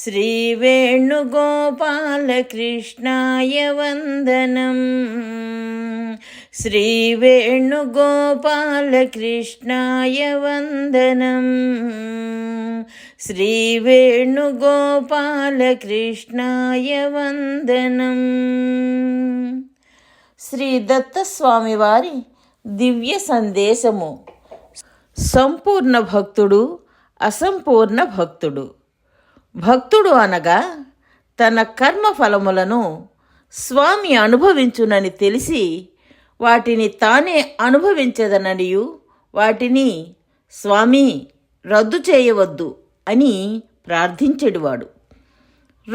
श्रीवेणुगोपालकृष्णाय वन्दनम् श्रीवेणुगोपालकृष्णाय वन्दनम् శ్రీవేణుగోపాలకృష్ణాయ వందనం శ్రీ దత్తస్వామి వారి దివ్య సందేశము సంపూర్ణ భక్తుడు అసంపూర్ణ భక్తుడు భక్తుడు అనగా తన కర్మ ఫలములను స్వామి అనుభవించునని తెలిసి వాటిని తానే అనుభవించదననియు వాటిని స్వామి రద్దు చేయవద్దు అని ప్రార్థించేడువాడు.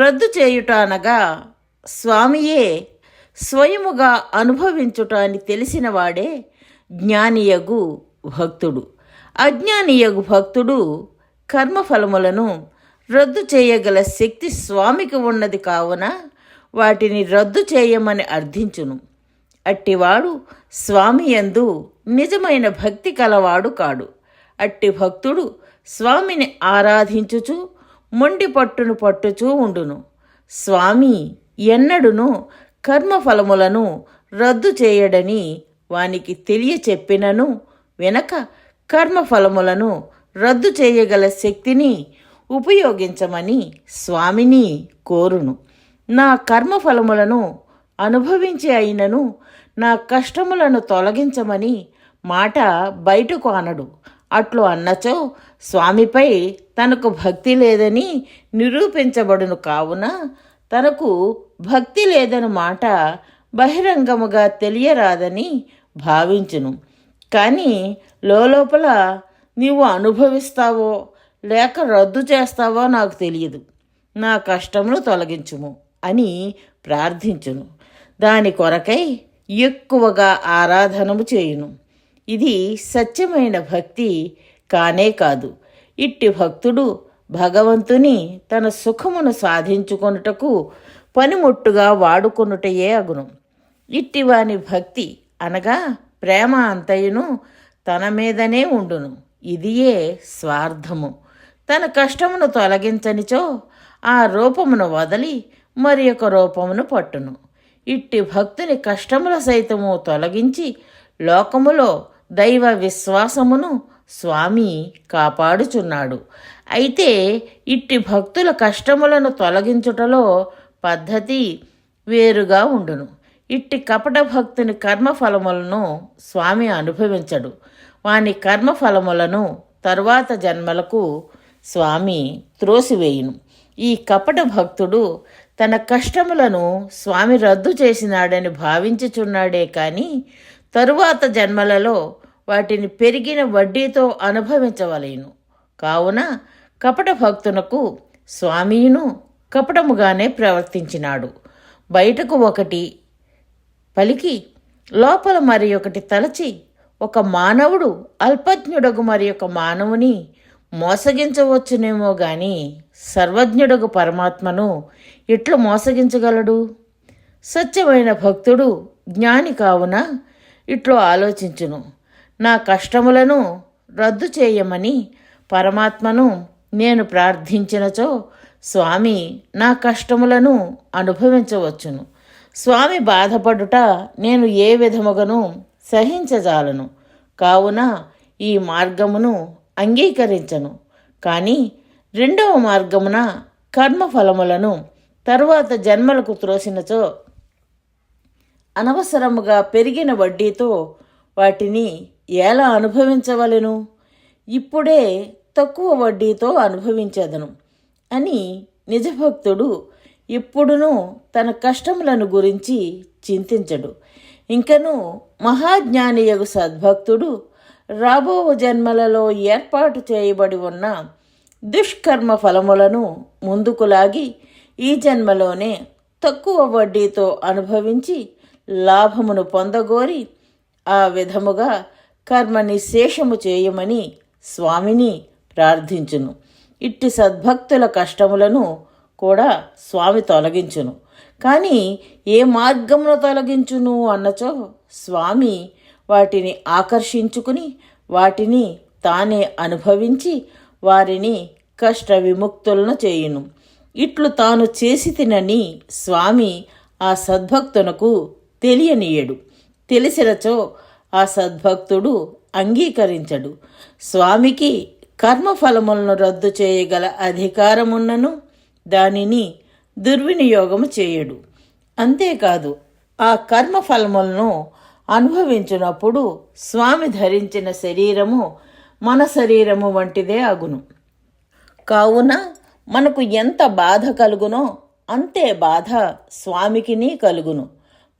రద్దు చేయుట అనగా స్వామియే స్వయముగా అనుభవించుట అని తెలిసినవాడే జ్ఞానియగు భక్తుడు. అజ్ఞానియగు భక్తుడు కర్మఫలములను రద్దు చేయగల శక్తి స్వామికి ఉన్నది కావున వాటిని రద్దు చేయమని అర్థించును. అట్టివాడు స్వామి యందు నిజమైన భక్తి కలవాడు కాడు. అట్టి భక్తుడు స్వామిని ఆరాధించుచు మొండి పట్టును పట్టుచూ ఉండును. స్వామి ఎన్నడును కర్మఫలములను రద్దు చేయడని వానికి తెలియచెప్పినను వెనక కర్మఫలములను రద్దు చేయగల శక్తిని ఉపయోగించమని స్వామిని కోరును. నా కర్మఫలములను అనుభవించి అయినను నా కష్టములను తొలగించమని మాట బయటకు అనడు. అట్లు అన్నచో స్వామిపై తనకు భక్తి లేదని నిరూపించబడును కావున తనకు భక్తి లేదని మాట బహిరంగముగా తెలియరాదని భావించును. కానీ లోపల నీవు అనుభవిస్తావో లేక రద్దు చేస్తావో నాకు తెలియదు. నా కష్టమును తొలగించుము అని ప్రార్థించును. దాని కొరకై ఎక్కువగా ఆరాధనము చేయును. ఇది సత్యమైన భక్తి కానే కాదు. ఇట్టి భక్తుడు భగవంతుని తన సుఖమును సాధించుకొనుటకు పనిముట్టుగా వాడుకొనుటయే అగును. ఇట్టి వాని భక్తి అనగా ప్రేమ అంతయును తన మీదనే ఉండును. ఇదియే స్వార్థము. తన కష్టమును తొలగించనిచో ఆ రూపమును వదలి మరి ఒక రూపమును పట్టును. ఇట్టి భక్తుని కష్టముల సైతము తొలగించి లోకములో దైవ విశ్వాసమును స్వామి కాపాడుచున్నాడు. అయితే ఇట్టి భక్తుల కష్టములను తొలగించుటలో పద్ధతి వేరుగా ఉండును. ఇట్టి కపట భక్తుని కర్మఫలములను స్వామి అనుభవించడు. వాని కర్మఫలములను తరువాత జన్మలకు స్వామి త్రోసివేయును. ఈ కపట భక్తుడు తన కష్టములను స్వామి రద్దు చేసినాడని భావించుచున్నాడే కానీ తరువాత జన్మలలో వాటిని పెరిగిన వడ్డీతో అనుభవించవలేను. కావున కపట భక్తునకు స్వామియును కపటముగానే ప్రవర్తించినాడు. బయటకు ఒకటి పలికి లోపల మరి ఒకటి తలచి ఒక మానవుడు అల్పజ్ఞుడగు మరి ఒక మానవుని మోసగించవచ్చునేమో గాని సర్వజ్ఞుడగు పరమాత్మను ఇట్లు మోసగించగలడు? సత్యమైన భక్తుడు జ్ఞాని కావున ఇట్లు ఆలోచించును. నా కష్టములను రద్దు చేయమని పరమాత్మను నేను ప్రార్థించినచో స్వామి నా కష్టములను అనుభవించవచ్చును. స్వామి బాధపడుట నేను ఏ విధముగను సహించజాలను. కావున ఈ మార్గమును అంగీకరించను. కానీ రెండవ మార్గమున కర్మఫలములను తరువాత జన్మలకు త్రోసినచో అనవసరముగా పెరిగిన వడ్డీతో వాటిని ఎలా అనుభవించవలెను? ఇప్పుడే తక్కువ వడ్డీతో అనుభవించేదను అని నిజభక్తుడు ఎప్పుడునూ తన కష్టములను గురించి చింతించడు. ఇంకను మహాజ్ఞానియగు సద్భక్తుడు రాబో జన్మలలో ఏర్పాటు చేయబడి ఉన్న దుష్కర్మ ఫలములను ముందుకు లాగి ఈ జన్మలోనే తక్కువ వడ్డీతో అనుభవించి లాభమును పొందగోరి ఆ విధముగా కర్మని శేషము చేయమని స్వామిని ప్రార్థించును. ఇట్టి సద్భక్తుల కష్టములను కూడా స్వామి తొలగించును. కానీ ఏ మార్గమును తొలగించును అన్నచో స్వామి వాటిని ఆకర్షించుకుని వాటిని తానే అనుభవించి వారిని కష్ట విముక్తులను చేయును. ఇట్లు తాను చేసి తినని స్వామి ఆ సద్భక్తునకు తెలియనీయడు. తెలిసినచో ఆ సద్భక్తుడు అంగీకరించడు. స్వామికి కర్మఫలములను రద్దు చేయగల అధికారమున్నను దానిని దుర్వినియోగము చేయడు. అంతేకాదు ఆ కర్మఫలములను అనుభవించినప్పుడు స్వామి ధరించిన శరీరము మన శరీరము వంటిదే అగును. కావున మనకు ఎంత బాధ కలుగునో అంతే బాధ స్వామికిని కలుగును.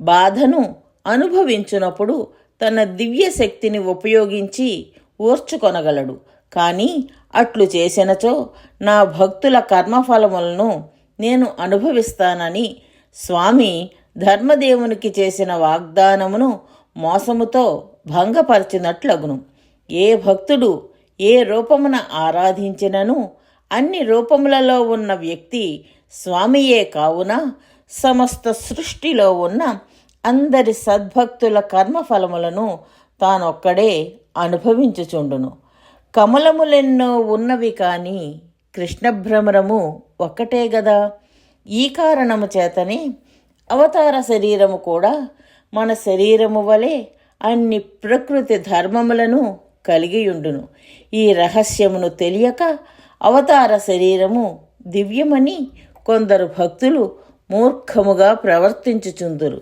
బాధను అనుభవించినప్పుడు తన దివ్య శక్తిని ఉపయోగించి ఓర్చుకొనగలడు. కానీ అట్లు చేసినచో నా భక్తుల కర్మఫలములను నేను అనుభవిస్తానని స్వామి ధర్మదేవునికి చేసిన వాగ్దానమును మోసముతో భంగపరచినట్లగును. ఏ భక్తుడు ఏ రూపమున ఆరాధించినను అన్ని రూపములలో ఉన్న వ్యక్తి స్వామియే కావున సమస్త సృష్టిలో ఉన్న అందరి సద్భక్తుల కర్మఫలములను తానొక్కడే అనుభవించుచుండును. కమలములెన్నో ఉన్నవి కాని కృష్ణభ్రమరము ఒక్కటే గదా. ఈ కారణము చేతనే అవతార శరీరము కూడా మన శరీరము వలె అన్ని ప్రకృతి ధర్మములను కలిగియుండును. ఈ రహస్యమును తెలియక అవతార శరీరము దివ్యమని కొందరు భక్తులు మూర్ఖముగా ప్రవర్తించుచుందురు.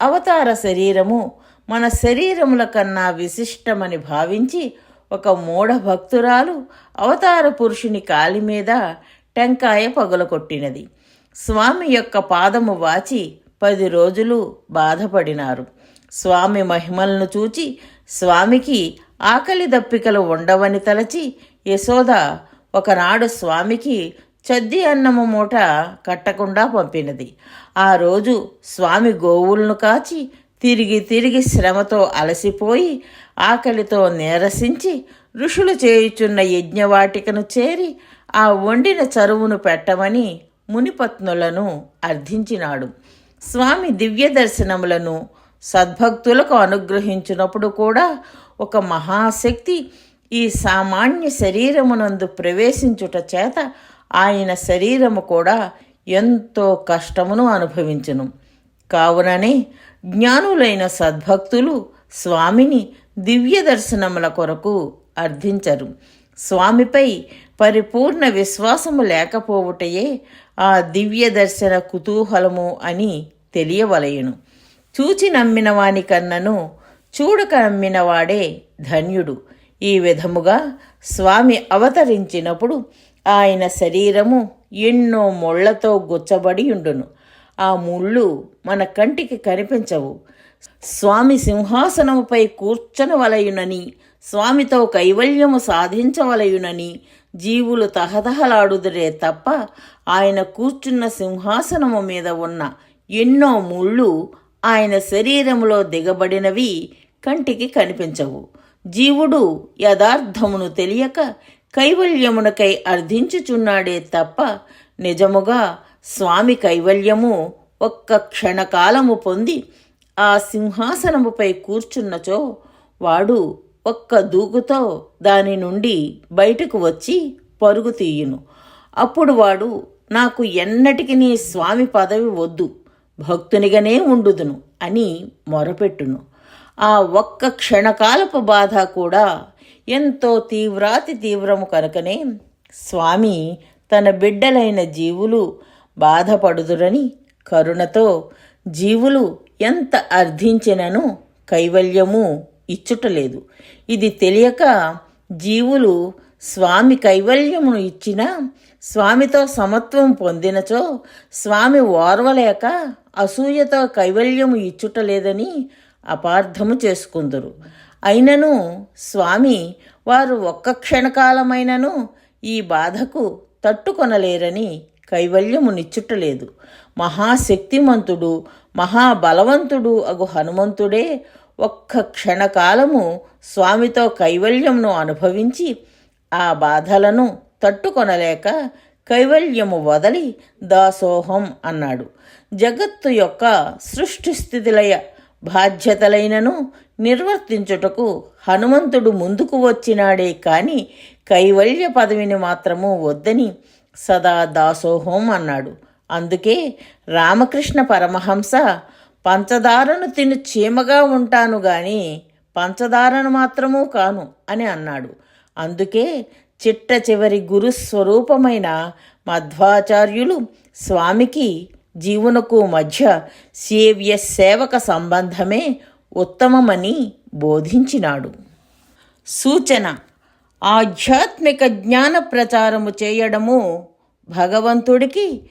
అవతార శరీరము మన శరీరముల కన్నా విశిష్టమని భావించి ఒక మూఢ భక్తురాలు అవతార పురుషుని కాలి మీద టెంకాయ పగులకొట్టినది స్వామి యొక్క పాదము వాచి పది రోజులు బాధపడినారు. స్వామి మహిమలను చూచి స్వామికి ఆకలి దప్పికలు ఉండవని తలచి యశోద ఒకనాడు స్వామికి చద్ది అన్నము మూట కట్టకుండా పంపినది. ఆ రోజు స్వామి గోవులను కాచి తిరిగి తిరిగి శ్రమతో అలసిపోయి ఆకలితో నీరసించి ఋషులు చేయుచున్న యజ్ఞవాటికను చేరి ఆ వండిన చరువును పెట్టమని మునిపత్నులను అర్థించినాడు. స్వామి దివ్య దర్శనములను సద్భక్తులకు అనుగ్రహించినప్పుడు కూడా ఒక మహాశక్తి ఈ సామాన్య శరీరమునందు ప్రవేశించుట చేత ఆయన శరీరము కూడా ఎంతో కష్టమును అనుభవించును. కావుననే జ్ఞానులైన సద్భక్తులు స్వామిని దివ్య దర్శనముల కొరకు అర్థించరు. స్వామిపై పరిపూర్ణ విశ్వాసము లేకపోవుటయే ఆ దివ్య దర్శన కుతూహలము అని తెలియవలయును. చూచి నమ్మిన వాని కన్నను చూడక నమ్మినవాడే ధన్యుడు. ఈ విధముగా స్వామి అవతరించినప్పుడు ఆయన శరీరము ఎన్నో ముళ్ళతో గుచ్చబడి ఉండును. ఆ ముళ్ళు మన కంటికి కనిపించవు. స్వామి సింహాసనముపై కూర్చనవలయునని స్వామితో కైవల్యము సాధించవలయునని జీవులు తహతహలాడుదురే తప్ప ఆయన కూర్చున్న సింహాసనము మీద ఉన్న ఎన్నో ముళ్ళు ఆయన శరీరములో దిగబడినవి కంటికి కనిపించవు. జీవుడు యథార్థమును తెలియక కైవల్యమునకై అర్థించుచున్నాడే తప్ప నిజముగా స్వామి కైవల్యము ఒక్క క్షణకాలము పొంది ఆ సింహాసనముపై కూర్చున్నచో వాడు ఒక్క దూకుతో దాని నుండి బయటకు వచ్చి పరుగు తీయును. అప్పుడు వాడు నాకు ఎన్నటికి నీ స్వామి పదవి వద్దు భక్తునిగానే ఉండుదును అని మొరపెట్టును. ఆ ఒక్క క్షణకాలపు బాధ కూడా ఎంతో తీవ్రాతి తీవ్రము కనుకనే స్వామి తన బిడ్డలైన జీవులు బాధపడుదురని కరుణతో జీవులు ఎంత అర్థించినను కైవల్యము ఇచ్చుటలేదు. ఇది తెలియక జీవులు స్వామి కైవల్యమును ఇచ్చినా స్వామితో సమత్వం పొందినచో స్వామి ఓర్వలేక అసూయతో కైవల్యము ఇచ్చుటలేదని అపార్థము చేసుకుందురు. అయినను స్వామి వారు ఒక్క క్షణకాలమైనను ఈ బాధకు తట్టుకొనలేరని కైవల్యమునిచ్చుటలేదు. మహాశక్తిమంతుడు మహాబలవంతుడు అగు హనుమంతుడే. ఒక్క క్షణకాలము స్వామితో కైవల్యంను అనుభవించి ఆ బాధలను తట్టుకొనలేక కైవల్యము వదలి దాసోహం అన్నాడు. జగత్తు యొక్క సృష్టి స్థితిలయ బాధ్యతలైనను నిర్వర్తించుటకు హనుమంతుడు ముందుకు వచ్చినాడే కాని కైవల్య పదవిని మాత్రము వద్దని సదా దాసోహం అన్నాడు. అందుకే రామకృష్ణ పరమహంస పంచదారను తిని చీమగా ఉంటాను గాని పంచదారను మాత్రము కాను అని అన్నాడు. అందుకే చిట్ట చివరి గురుస్వరూపమైన మధ్వాచార్యులు స్వామికి జీవునకు మధ్య సేవ్య సేవక సంబంధమే ఉత్తమమని బోధించినాడు. సూచన ఆధ్యాత్మిక జ్ఞాన ప్రచారము చేయడము భగవంతుడికి